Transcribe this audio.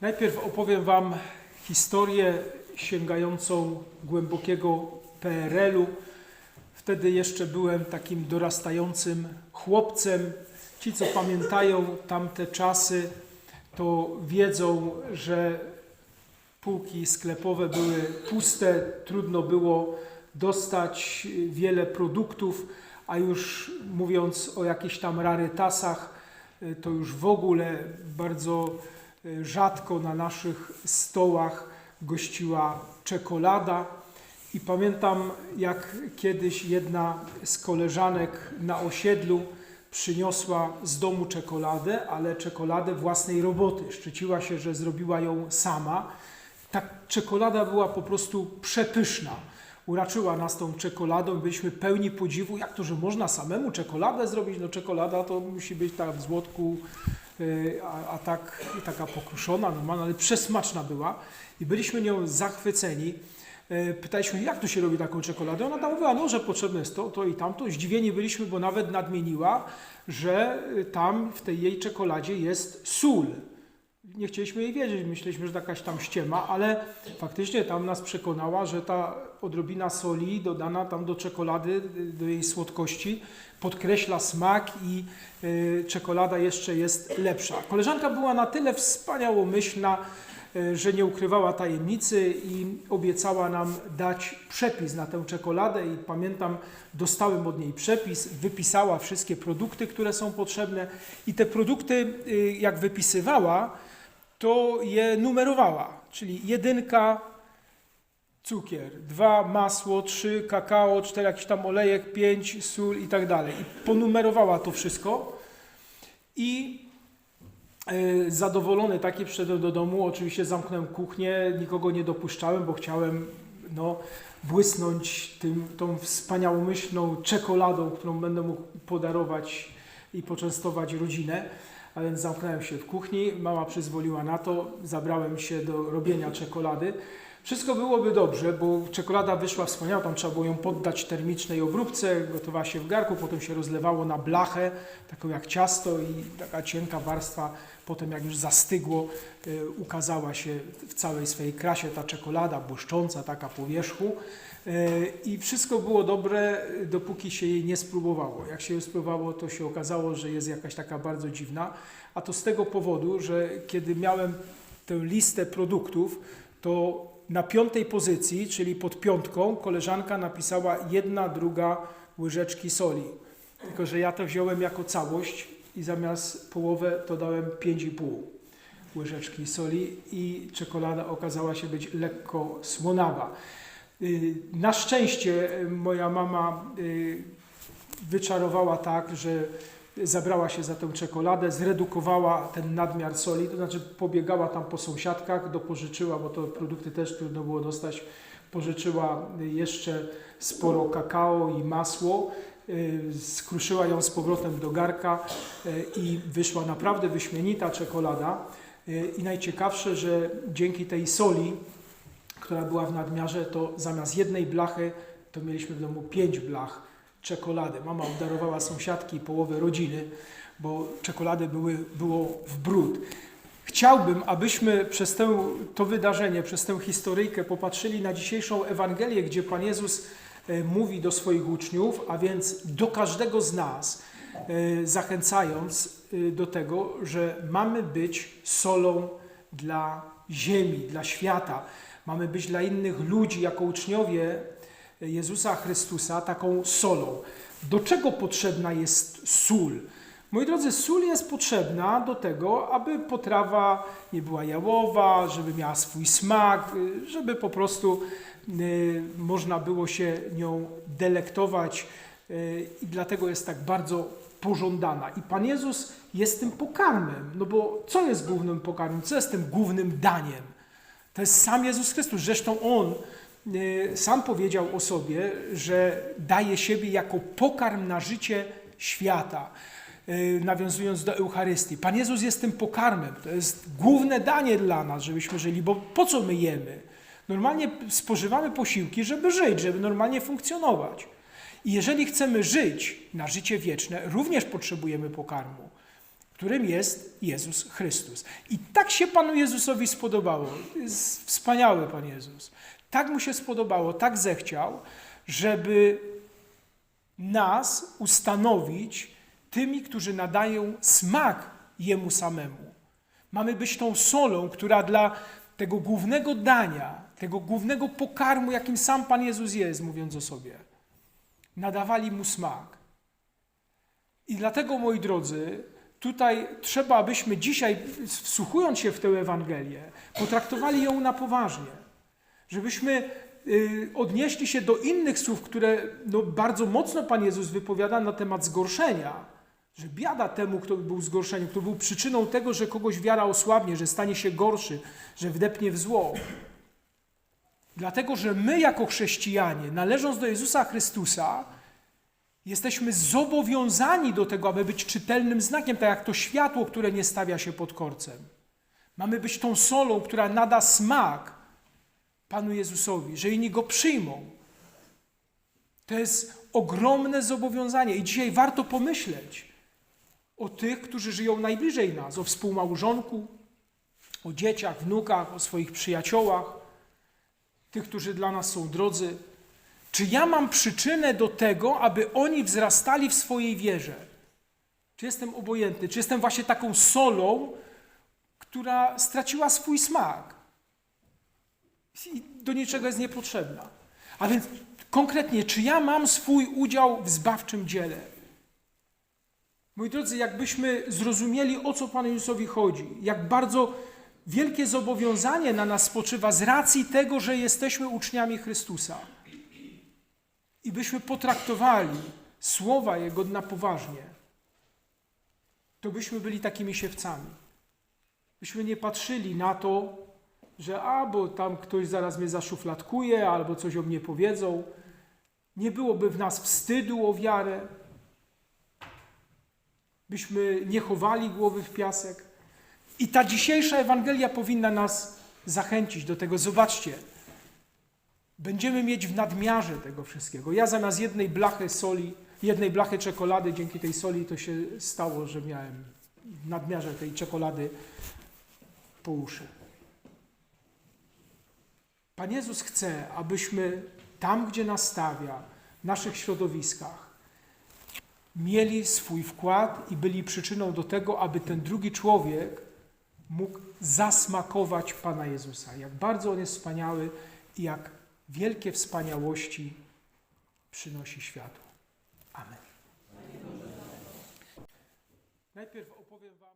Najpierw opowiem Wam historię sięgającą głębokiego PRL-u. Wtedy jeszcze byłem takim dorastającym chłopcem. Ci, co pamiętają tamte czasy, to wiedzą, że półki sklepowe były puste, trudno było dostać wiele produktów, a już mówiąc o jakichś tam rarytasach, to już w ogóle bardzo rzadko na naszych stołach gościła czekolada. I pamiętam, jak kiedyś jedna z koleżanek na osiedlu przyniosła z domu czekoladę, ale czekoladę własnej roboty. Szczyciła się, że zrobiła ją sama. Ta czekolada była po prostu przepyszna. Uraczyła nas tą czekoladą, byliśmy pełni podziwu, jak to, że można samemu czekoladę zrobić. No czekolada to musi być tak w złotku, a, a tak taka pokruszona, normalna, ale przesmaczna była. I byliśmy nią zachwyceni. Yy, Pytaliśmy, jak to się robi taką czekoladę? Ona tam mówiła, no, że potrzebne jest to, to i tamto. Zdziwieni byliśmy, bo nawet nadmieniła, że tam w tej jej czekoladzie jest sól nie chcieliśmy jej wiedzieć, myśleliśmy, że jakaś tam ściema, ale faktycznie tam nas przekonała, że ta odrobina soli dodana tam do czekolady, do jej słodkości, podkreśla smak i y, czekolada jeszcze jest lepsza. Koleżanka była na tyle wspaniałomyślna, że nie ukrywała tajemnicy i obiecała nam dać przepis na tę czekoladę i pamiętam, dostałem od niej przepis, wypisała wszystkie produkty, które są potrzebne i te produkty, y, jak wypisywała, to je numerowała, czyli jedynka cukier, dwa masło, trzy kakao, cztery jakiś tam olejek, pięć sól i tak dalej. I ponumerowała to wszystko i e, zadowolony taki przyszedłem do domu, oczywiście zamknąłem kuchnię, nikogo nie dopuszczałem, bo chciałem no, błysnąć tym, tą wspaniałomyślną czekoladą, którą będę mógł podarować i poczęstować rodzinę. A więc zamknąłem się w kuchni, mama przyzwoliła na to, zabrałem się do robienia czekolady. Wszystko byłoby dobrze, bo czekolada wyszła wspaniała, tam trzeba było ją poddać termicznej obróbce, gotowała się w garku, potem się rozlewało na blachę, taką jak ciasto i taka cienka warstwa, potem jak już zastygło, y, ukazała się w całej swojej krasie ta czekolada, błyszcząca taka po wierzchu. Y, I wszystko było dobre, dopóki się jej nie spróbowało. Jak się ją spróbowało, to się okazało, że jest jakaś taka bardzo dziwna. A to z tego powodu, że kiedy miałem tę listę produktów, to na piątej pozycji, czyli pod piątką, koleżanka napisała jedna, druga łyżeczki soli. Tylko, że ja to wziąłem jako całość i zamiast połowę to dałem 5,5 łyżeczki soli i czekolada okazała się być lekko słonawa. Y, Na szczęście y, moja mama y, wyczarowała tak, że zabrała się za tę czekoladę, zredukowała ten nadmiar soli, to znaczy pobiegała tam po sąsiadkach, dopożyczyła, bo to produkty też trudno było dostać, pożyczyła jeszcze sporo kakao i masło, y, skruszyła ją z powrotem do garka y, i wyszła naprawdę wyśmienita czekolada. Y, I najciekawsze, że dzięki tej soli, która była w nadmiarze, to zamiast jednej blachy, to mieliśmy w domu pięć blach czekolady. Mama obdarowała sąsiadki i połowę rodziny, bo czekolady były, było w brud. Chciałbym, abyśmy przez tę, to wydarzenie, przez tę historyjkę popatrzyli na dzisiejszą Ewangelię, gdzie Pan Jezus e, mówi do swoich uczniów, a więc do każdego z nas, e, zachęcając e, do tego, że mamy być solą dla ziemi, dla świata. Mamy być dla innych ludzi, jako uczniowie Jezusa Chrystusa, taką solą. Do czego potrzebna jest sól? Moi drodzy, sól jest potrzebna do tego, aby potrawa nie była jałowa, żeby miała swój smak, żeby po prostu y, można było się nią delektować y, i dlatego jest tak bardzo pożądana. I Pan Jezus jest tym pokarmem, no bo co jest głównym pokarmem? Co jest tym głównym daniem? To jest sam Jezus Chrystus. Zresztą On sam powiedział o sobie, że daje siebie jako pokarm na życie świata, y, nawiązując do Eucharystii. Pan Jezus jest tym pokarmem. To jest główne danie dla nas, żebyśmy żyli, bo po co my jemy? Normalnie spożywamy posiłki, żeby żyć, żeby normalnie funkcjonować. I jeżeli chcemy żyć na życie wieczne, również potrzebujemy pokarmu. Którym jest Jezus Chrystus. I tak się Panu Jezusowi spodobało. Jest wspaniały Pan Jezus. Tak mu się spodobało, tak zechciał, żeby nas ustanowić tymi, którzy nadają smak Jemu samemu. Mamy być tą solą, która dla tego głównego dania, tego głównego pokarmu, jakim sam Pan Jezus jest, mówiąc o sobie, nadawali mu smak. I dlatego, moi drodzy, tutaj trzeba, abyśmy dzisiaj, wsłuchując się w tę Ewangelię, potraktowali ją na poważnie. Żebyśmy y, odnieśli się do innych słów, które no, bardzo mocno Pan Jezus wypowiada na temat zgorszenia. Że biada temu, kto był zgorszeniu, kto był przyczyną tego, że kogoś wiara osłabnie, że stanie się gorszy, że wdepnie w zło. Dlatego, że my jako chrześcijanie, należąc do Jezusa Chrystusa, jesteśmy zobowiązani do tego, aby być czytelnym znakiem, tak jak to światło, które nie stawia się pod korcem. Mamy być tą solą, która nada smak Panu Jezusowi, że inni go przyjmą. To jest ogromne zobowiązanie i dzisiaj warto pomyśleć o tych, którzy żyją najbliżej nas, o współmałżonku, o dzieciach, wnukach, o swoich przyjaciołach, tych, którzy dla nas są drodzy. Czy ja mam przyczynę do tego, aby oni wzrastali w swojej wierze? Czy jestem obojętny? Czy jestem właśnie taką solą, która straciła swój smak i do niczego jest niepotrzebna? A więc konkretnie, czy ja mam swój udział w zbawczym dziele? Moi drodzy, jakbyśmy zrozumieli, o co Panu Jezusowi chodzi, jak bardzo wielkie zobowiązanie na nas spoczywa z racji tego, że jesteśmy uczniami Chrystusa i byśmy potraktowali słowa Jego na poważnie, to byśmy byli takimi siewcami. Byśmy nie patrzyli na to, że a, bo tam ktoś zaraz mnie zaszufladkuje, albo coś o mnie powiedzą. Nie byłoby w nas wstydu o wiarę. Byśmy nie chowali głowy w piasek. I ta dzisiejsza Ewangelia powinna nas zachęcić do tego. Zobaczcie, będziemy mieć w nadmiarze tego wszystkiego. Ja zamiast jednej blachy soli, jednej blachy czekolady, dzięki tej soli to się stało, że miałem w nadmiarze tej czekolady po uszy. Pan Jezus chce, abyśmy tam, gdzie nas stawia, w naszych środowiskach, mieli swój wkład i byli przyczyną do tego, aby ten drugi człowiek mógł zasmakować Pana Jezusa. Jak bardzo On jest wspaniały i jak wielkie wspaniałości przynosi światło. Amen. Najpierw opowiem Wam.